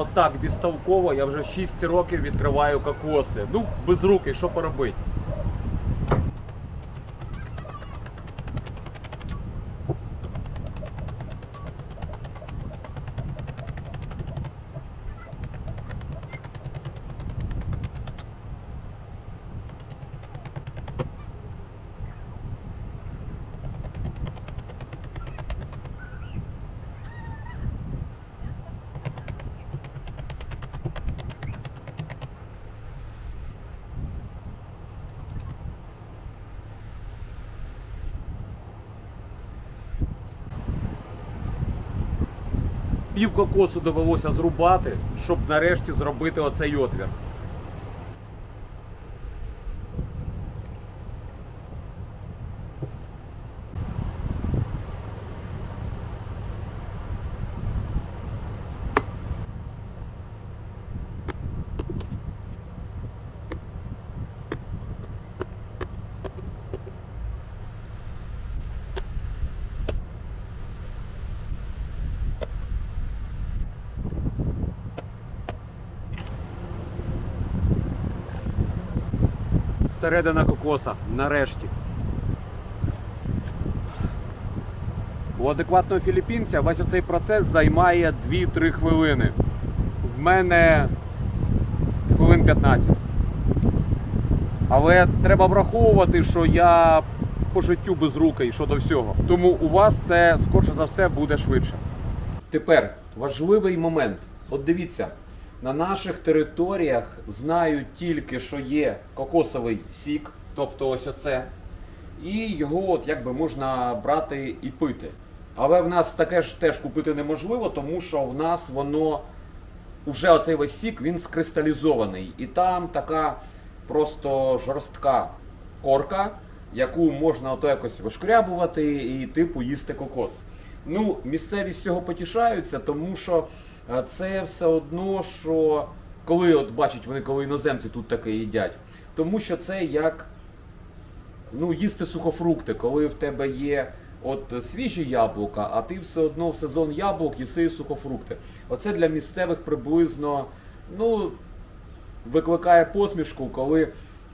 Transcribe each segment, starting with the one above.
Отак діставково. я вже 6 років відкриваю кокоси. Ну, без руки, що поробити? Пів кокосу довелося зрубати, щоб нарешті зробити оцей отвір. Середина кокоса, нарешті. У адекватного філіппінця весь цей процес займає 2-3 хвилини. В мене хвилин 15. Але треба враховувати, що я по життю безрукий щодо всього. Тому у вас це скорше за все буде швидше. Тепер важливий момент. От дивіться, на наших територіях знають тільки, що є кокосовий сік, тобто ось оце, і його от якби можна брати і пити. Але в нас таке ж теж купити неможливо, тому що в нас воно уже оцей весь сік він скристалізований. І там така просто жорстка корка, яку можна ото якось вишкрябувати і типу їсти кокос. Ну, місцеві з цього потішаються, тому що це все одно, що коли от бачать вони, коли іноземці тут таке їдять, тому що це як ну, їсти сухофрукти, коли в тебе є от свіжі яблука, а ти все одно в сезон яблук їси сухофрукти. Оце для місцевих приблизно ну, викликає посмішку, коли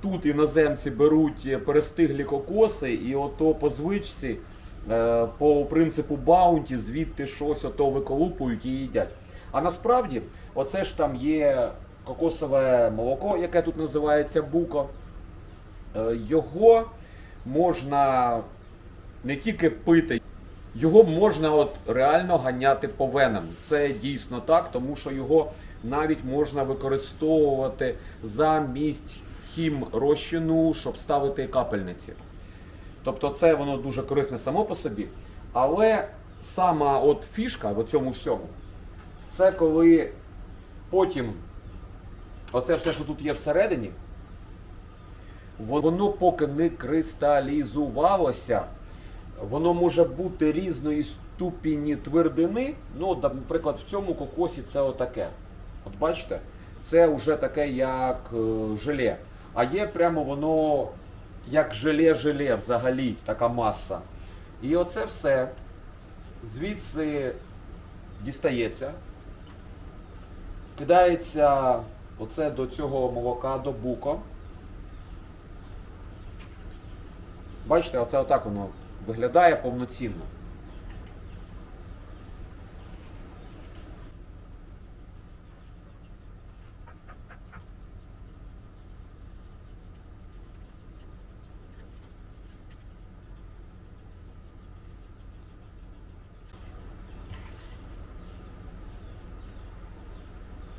тут іноземці беруть перестиглі кокоси, і ото по звичці, е, по принципу баунті, звідти щось ото виколупують і їдять. А насправді, оце ж там є кокосове молоко, яке тут називається буко. Е, Його можна не тільки пити, його можна от реально ганяти по венам. Це дійсно так, тому що його навіть можна використовувати замість хім розчину, щоб ставити капельниці. Тобто це воно дуже корисне само по собі. Але сама от фішка в цьому всьому, це коли потім оце все, що тут є всередині, воно поки не кристалізувалося, воно може бути різної ступені твердини. Ну, наприклад, в цьому кокосі це отаке. От бачите, це вже таке як е, желе. А є прямо воно як желе-желе взагалі, така маса. І оце все звідси дістається, кидається оце до цього молока, до буко. Бачите, оце отак воно виглядає повноцінно.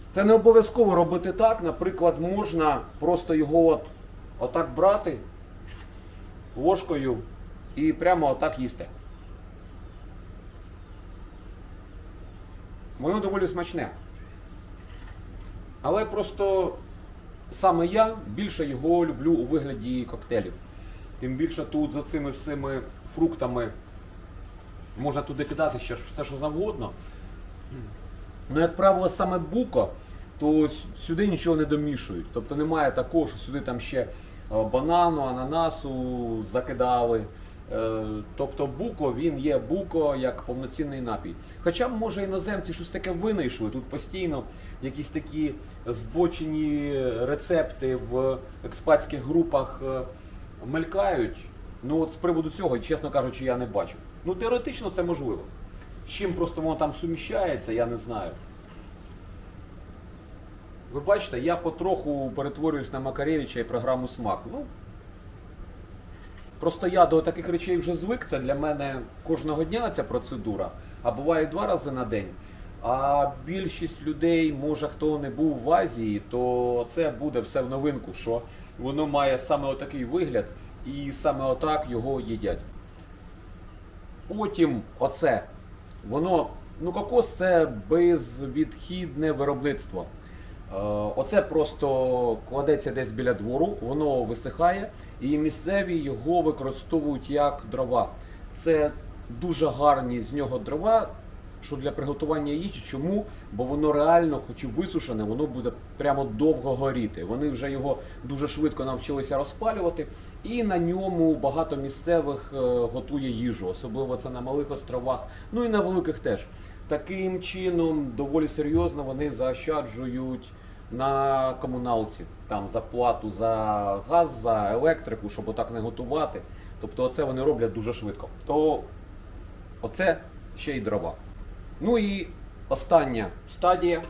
Це не обов'язково робити так. Наприклад, можна просто його от, отак брати ложкою і прямо отак їсти. Воно доволі смачне. Але просто саме я більше його люблю у вигляді коктейлів. Тим більше тут за цими всіми фруктами можна туди кидати ще все, що завгодно. Ну, як правило, саме буко, то сюди нічого не домішують. Тобто немає такого, що сюди там ще е, банану, ананасу закидали. Е, Тобто буко він є буко як повноцінний напій. Хоча, може, іноземці щось таке винайшли. Тут постійно якісь такі збочені рецепти в експатських групах е, мелькають. Ну от з приводу цього, чесно кажучи, я не бачу. Ну, теоретично це можливо. Чим просто воно там суміщається, я не знаю. Ви бачите, я потроху перетворююсь на Макаревича і програму Смак. Ну, просто я до таких речей вже звик. Це для мене кожного дня ця процедура, а буває два рази на день. А більшість людей, може хто не був в Азії, то це буде все в новинку, що воно має саме отакий вигляд, і саме отак його їдять. Потім оце. Воно, ну кокос це безвідхідне виробництво. Е, Оце просто кладеться десь біля двору, воно висихає, і місцеві його використовують як дрова. Це дуже гарні з нього дрова, що для приготування їжі. Чому? Бо воно реально, хоч і висушене, воно буде прямо довго горіти. Вони вже його дуже швидко навчилися розпалювати, і на ньому багато місцевих е, готує їжу, особливо це на малих островах, ну і на великих теж. Таким чином, доволі серйозно вони заощаджують на комуналці, там за плату за газ, за електрику, щоб отак не готувати. Тобто, оце вони роблять дуже швидко. То оце ще й дрова. Ну і остання стадія.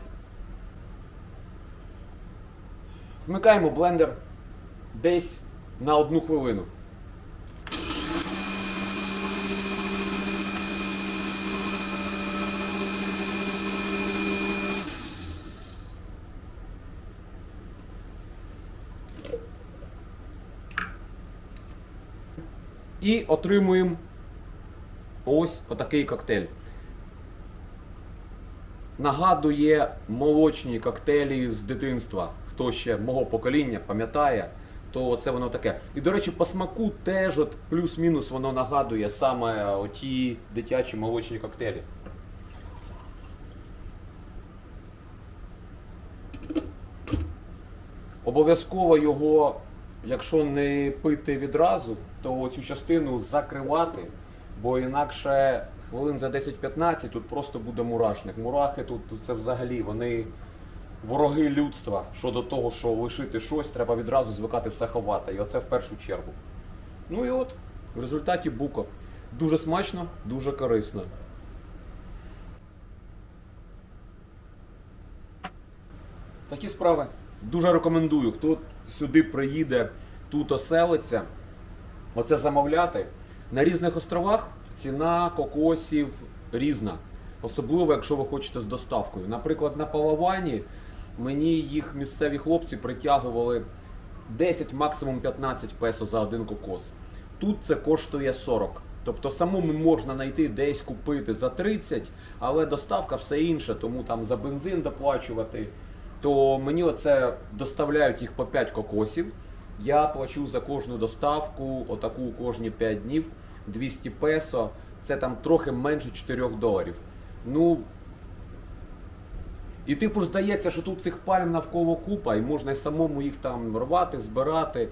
Вмикаємо блендер десь на одну хвилину. І отримуємо ось отакий коктейль. Нагадує молочні коктейлі з дитинства. Хто ще мого покоління пам'ятає, то це воно таке. І до речі, по смаку теж от плюс-мінус воно нагадує саме оті дитячі молочні коктейлі. Обов'язково його, якщо не пити відразу, то цю частину закривати, бо інакше хвилин за 10-15 тут просто буде мурашник. Мурахи тут, тут це взагалі вони вороги людства щодо того, що лишити щось, треба відразу звикати все ховати. І оце в першу чергу. Ну і от, в результаті буко. Дуже смачно, дуже корисно. Такі справи. Дуже рекомендую, хто сюди приїде, тут оселиться, оце замовляти. На різних островах ціна кокосів різна. Особливо, якщо ви хочете з доставкою. Наприклад, на Палавані мені їх місцеві хлопці притягували 10, максимум 15 песо за один кокос. Тут це коштує 40. Тобто самому можна знайти десь купити за 30, але доставка все інше, тому там за бензин доплачувати. То мені оце доставляють їх по 5 кокосів. Я плачу за кожну доставку, отаку кожні 5 днів, 200 песо. Це там трохи менше 4 доларів. Ну, і типу ж здається, що тут цих пальм навколо купа, і можна й самому їх там рвати, збирати.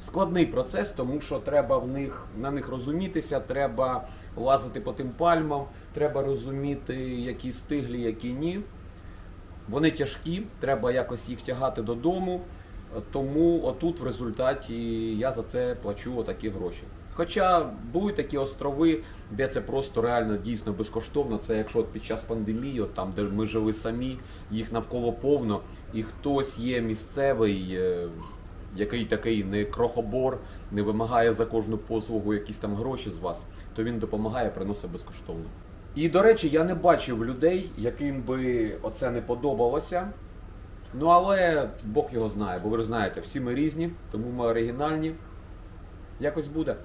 Складний процес, тому що треба в них, на них розумітися, треба лазити по тим пальмам, треба розуміти, які стиглі, які ні. Вони тяжкі, треба якось їх тягати додому. Тому отут в результаті я за це плачу отакі гроші. Хоча були такі острови, де це просто реально дійсно безкоштовно. Це якщо от під час пандемії, от там де ми жили самі, їх навколо повно, і хтось є місцевий, е, який такий не крохобор, не вимагає за кожну послугу якісь там гроші з вас, то він допомагає, приносить безкоштовно. І до речі, я не бачив людей, яким би оце не подобалося. Ну але Бог його знає, бо ви ж знаєте, всі ми різні, тому ми оригінальні. Якось буде.